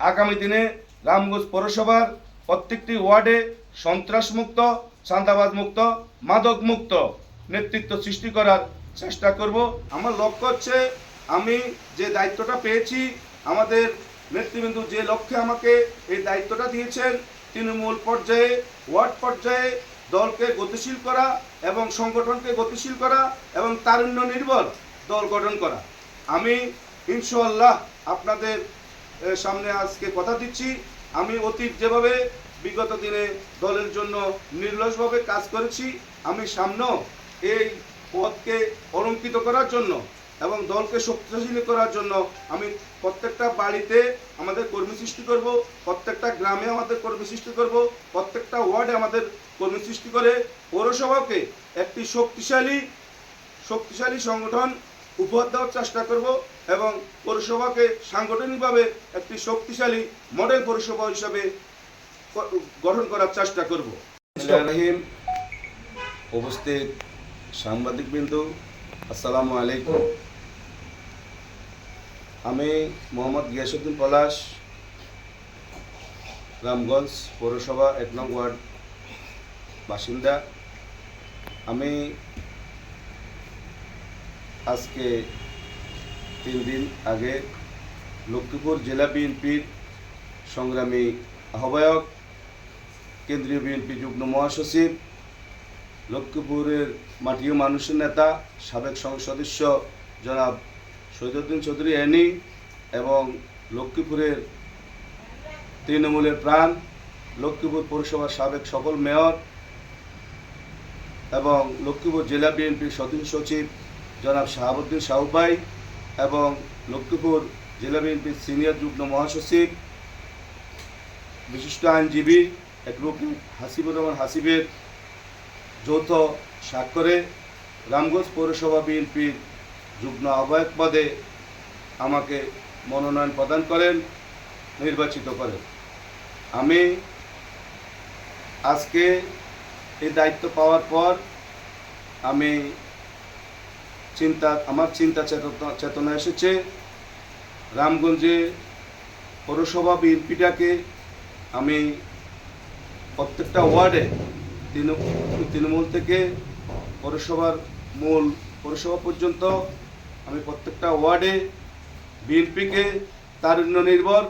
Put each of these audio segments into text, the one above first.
আগামী দিনে রামগঞ্জ পৌরসভার প্রত্যেকটি ওয়ার্ডে সন্ত্রাসমুক্ত চাঁদাবাজ মুক্ত মাদক মুক্ত নেতৃত্ব সৃষ্টি করার চেষ্টা করব। আমার লক্ষ্য হচ্ছে আমি যে দায়িত্বটা পেয়েছি, আমাদের নেতৃবৃন্দ যে লক্ষ্যে আমাকে এই দায়িত্বটা দিয়েছেন, তৃণমূল পর্যায়ে, ওয়ার্ড পর্যায়ে দলকে গতিশীল করা এবং সংগঠনকে গতিশীল করা এবং তারুণ্য নির্ভর দল গঠন করা। আমি ইনশাল্লাহ আপনাদের সামনে আজকে কথা দিচ্ছি। আমি অতীত যেভাবে বিগত দিনে দলের জন্য নির্লসভাবে কাজ করেছি, আমি সামনেও এই পদকে অলঙ্কিত করার জন্য এবং দলকে শক্তিশালী করার জন্য আমি প্রত্যেকটা বাড়িতে আমাদের কর্মী সৃষ্টি করব, প্রত্যেকটা গ্রামে আমাদের কর্মী সৃষ্টি করব, প্রত্যেকটা ওয়ার্ডে আমাদের কর্মী সৃষ্টি করে পৌরসভাকে একটি শক্তিশালী শক্তিশালী সংগঠন উপহার দেওয়ার চেষ্টা করব। এবং পৌরসভাকে সাংগঠনিকভাবে একটি শক্তিশালী মডেল পৌরসভা হিসাবে গঠন করার চেষ্টা করব। রহিম উপস্থিত সাংবাদিকবৃন্দ আসসালামু আলাইকুম। আমি মোহাম্মদ গিয়াসুদ্দিন পলাশ রামগঞ্জ পৌরসভা এক নং ওয়ার্ড বাসিন্দা। আমি আজকে তিন দিন আগে লক্ষ্মীপুর জেলা বিএনপির সংগ্রামী আহ্বায়ক, কেন্দ্রীয় বিএনপি যুগ্ম মহাসচিব, লক্ষ্মীপুরের মাটিও মানুষের নেতা, সাবেক সংসদ সদস্য জনাব শহীদুদ্দিন চৌধুরী এনি এবং লক্ষ্মীপুরের তৃণমূলের প্রাণ, লক্ষ্মীপুর পৌরসভার সাবেক সকল মেয়র এবং লক্ষ্মীপুর জেলা বিএনপির সদস্য সচিব জনাব শাহাবুদ্দিন সাহুবাই এবং লক্ষ্মীপুর জেলা বিএনপির সিনিয়র যুগ্ম মহাসচিব, বিশিষ্ট আইনজীবী অ্যাডভোকেট হাসিবুর রহমান হাসিবের যৌথ স্বাক্ষরে রামগঞ্জ পৌরসভা বিএনপির যুগ্ম আহ্বায়ক পদে আমাকে মনোনয়ন প্রদান করেন, নির্বাচিত করেন। আমি আজকে এই দায়িত্ব পাওয়ার পর আমি চিন্তা, আমার চিন্তা চেতনা এসেছে। রামগঞ্জে পৌরসভা বিএনপিটাকে আমি প্রত্যেকটা ওয়ার্ডে তৃণ- তৃণমূল থেকে পৌরসভার মূল পৌরসভা পর্যন্ত আমি প্রত্যেকটা ওয়ার্ডে বিএনপিকে তারুণ্য নির্ভর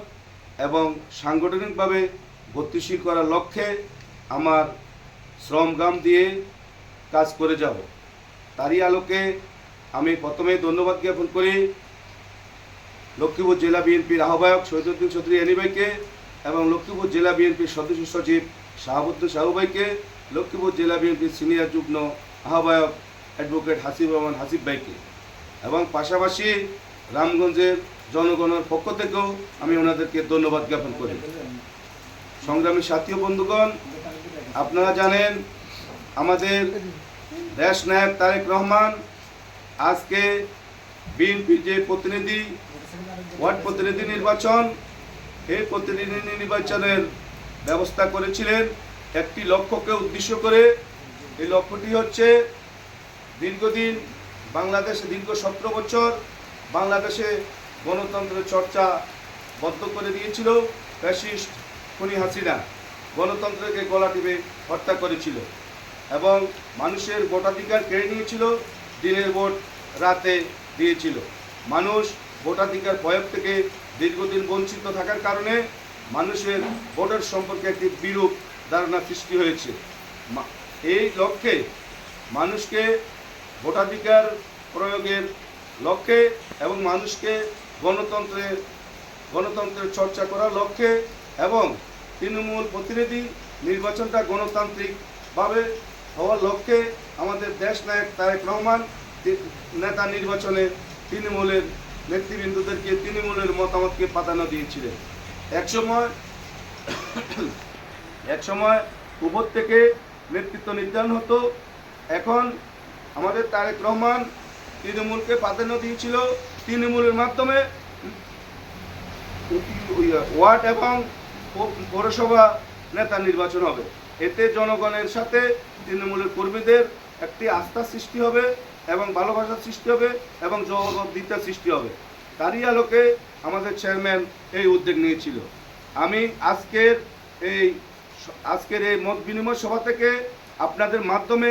এবং সাংগঠনিকভাবে গতিশীল করার লক্ষ্যে আমার শ্রমগাম দিয়ে কাজ করে যাব। তারই আলোকে আমি প্রথমে ধন্যবাদ জ্ঞাপন করি লক্ষ্মীপুর জেলা বিএনপির আহ্বায়ক শহীদুদ্দিন চৌধুরী আনিভাইকে এবং লক্ষ্মীপুর জেলা বিএনপির সদস্য সচিব শাহাবুদ্দিন সাহুভাইকে লক্ষ্মীপুর জেলা বিএনপির সিনিয়র যুগ্ম আহ্বায়ক অ্যাডভোকেট হাসিব রহমান হাসিব ভাইকে। এবং পাশাপাশি রামগঞ্জের জনগণের পক্ষ থেকেও আমি ওনাদেরকে ধন্যবাদ জ্ঞাপন করি। সংগ্রামী সাথী বন্ধুগণ, আপনারা জানেন আমাদের দেশ নায়ক তারেক রহমান আজকে বিএনপির যে প্রতিনিধি, ওয়ার্ড প্রতিনিধি নির্বাচন এই প্রতিনিধি নির্বাচনের ব্যবস্থা করেছিলেন। একটি লক্ষ্যকে উদ্দেশ্য করে এই লক্ষ্যটি হচ্ছে দীর্ঘদিন বাংলাদেশে দীর্ঘ সতেরো বছর বাংলাদেশে গণতন্ত্রের চর্চা বদ্ধ করে দিয়েছিল ফ্যাসিস্ট খুনি হাসিনা। গণতন্ত্রকে গলা টিপে হত্যা করেছিল এবং মানুষের ভোটাধিকার কেড়ে নিয়েছিল। দিনের ভোট রাতে দিয়েছিল। মানুষ ভোটাধিকার প্রয়োগ থেকে দীর্ঘদিন বঞ্চিত থাকার কারণে মানুষের ভোটের সম্পর্কে একটি বিরূপ ধারণা সৃষ্টি হয়েছে। এই লক্ষ্যে মানুষকে ভোটাধিকার প্রয়োগের লক্ষ্যে এবং মানুষকে গণতন্ত্রের গণতন্ত্রের চর্চা করার লক্ষ্যে এবং তৃণমূল প্রতিনিধি নির্বাচনটা গণতান্ত্রিকভাবে হওয়ার লক্ষ্যে আমাদের দেশ নায়ক তারেক রহমান নেতা নির্বাচনে তৃণমূলের নেতৃবৃন্দদেরকে তৃণমূলের মতামতকে প্রাধান্য দিয়েছিলেন। একসময় একসময় উপর থেকে নেতৃত্ব নির্ধারণ হতো। এখন আমাদের তারেক রহমান তৃণমূলকে প্রাধান্য দিয়েছিল তৃণমূলের মাধ্যমে। ওয়ার্ড এবং পৌরসভা নেতা নির্বাচন হবে। এতে জনগণের সাথে তৃণমূলের কর্মীদের একটি আস্থা সৃষ্টি হবে এবং ভালোবাসার সৃষ্টি হবে এবং জবাবদিহিতার সৃষ্টি হবে। তারই আলোকে আমাদের চেয়ারম্যান এই উদ্যোগ নিয়েছিল। আমি আজকের এই আজকের এই মত বিনিময় সভা থেকে আপনাদের মাধ্যমে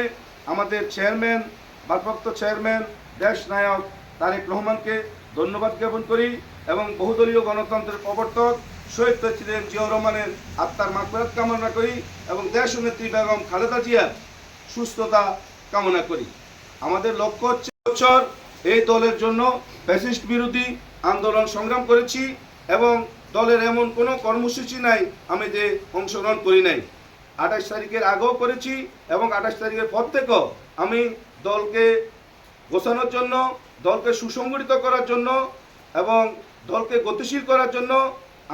আমাদের চেয়ারম্যান, ভারপ্রাপ্ত চেয়ারম্যান, দেশ নায়ক তারেক রহমানকে ধন্যবাদ জ্ঞাপন করি এবং বহুদলীয় গণতন্ত্রের প্রবর্তক শহীদ প্রেসিডেন্ট জিয়াউর রহমানের আত্মার মাগফিরাত কামনা করি এবং দেশ নেত্রী বেগম খালেদা জিয়ার সুস্থতা কামনা করি। আমাদের লক্ষ্য হচ্ছে বছর এই দলের জন্য ফ্যাসিস্ট বিরোধী আন্দোলন সংগ্রাম করেছি এবং দলের এমন কোনো কর্মসূচি নাই আমি যে অংশগ্রহণ করি নাই। আঠাশ তারিখের আগেও করেছি এবং আঠাশ তারিখের পর থেকেও আমি দলকে গোছানোর জন্য, দলকে সুসংগঠিত করার জন্য এবং দলকে গতিশীল করার জন্য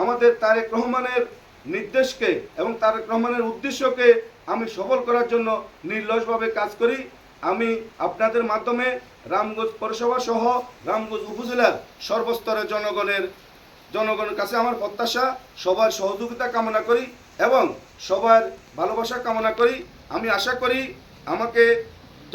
আমাদের তারেক রহমানের নির্দেশকে এবং তারেক রহমানের উদ্দেশ্যকে আমি সফল করার জন্য নির্লসভাবে কাজ করি। আমি আপনাদের মাধ্যমে রামগঞ্জ পৌরসভা সহ রামগঞ্জ উপজেলার সর্বস্তরের জনগণের জনগণের কাছে আমার প্রত্যাশা, সবার সহযোগিতা কামনা করি এবং সবার ভালোবাসা কামনা করি। আমি আশা করি আমাকে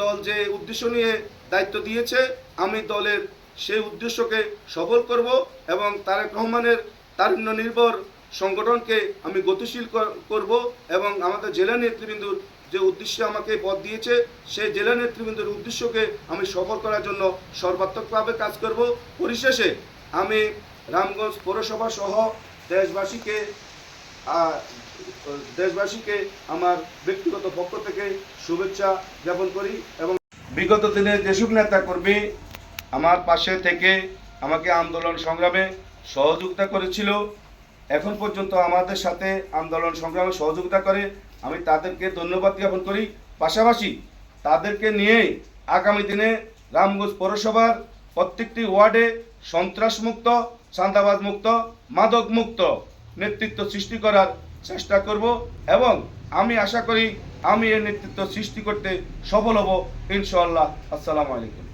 দল যে উদ্দেশ্য নিয়ে দায়িত্ব দিয়েছে, আমি দলের সেই উদ্দেশ্যকে সফল করব এবং তারেক রহমানের তারুণ্য নির্ভর সংগঠনকে আমি গতিশীল কর- করব এবং আমাদের জেলা নেতৃবৃন্দুর যে উদ্দেশ্যে আমাকে পদ দিয়েছে, সেই জেলা নেতৃবৃন্দুর উদ্দেশ্যকে আমি সফল করার জন্য সর্বাত্মকভাবে কাজ করব। পরিশেষে আমি রামগঞ্জ পৌরসভা সহ দেশবাসীকে দেশবাসীকে আমার ব্যক্তিগত পক্ষ থেকে শুভেচ্ছা জ্ঞাপন করি এবং বিগত দিনে যেসব নেতা কর্মী আমার পাশে থেকে আমাকে আন্দোলন সংগ্রামে সহযোগিতা করেছিল এখন পর্যন্ত আমাদের সাথে আন্দোলন সংগ্রামে সহযোগিতা করে আমি তাদেরকে ধন্যবাদ জ্ঞাপন করি। পাশাপাশি তাদেরকে নিয়েই আগামী দিনে রামগঞ্জ পৌরসভার প্রত্যেকটি ওয়ার্ডে সন্ত্রাসমুক্ত চাঁদাবাজ মুক্ত মাদক মুক্ত নেতৃত্ব সৃষ্টি করার চেষ্টা করব এবং আমি আশা করি আমি এই নেতৃত্ব সৃষ্টি করতে সফল হব। ইনশাআল্লাহ। আসসালামু আলাইকুম।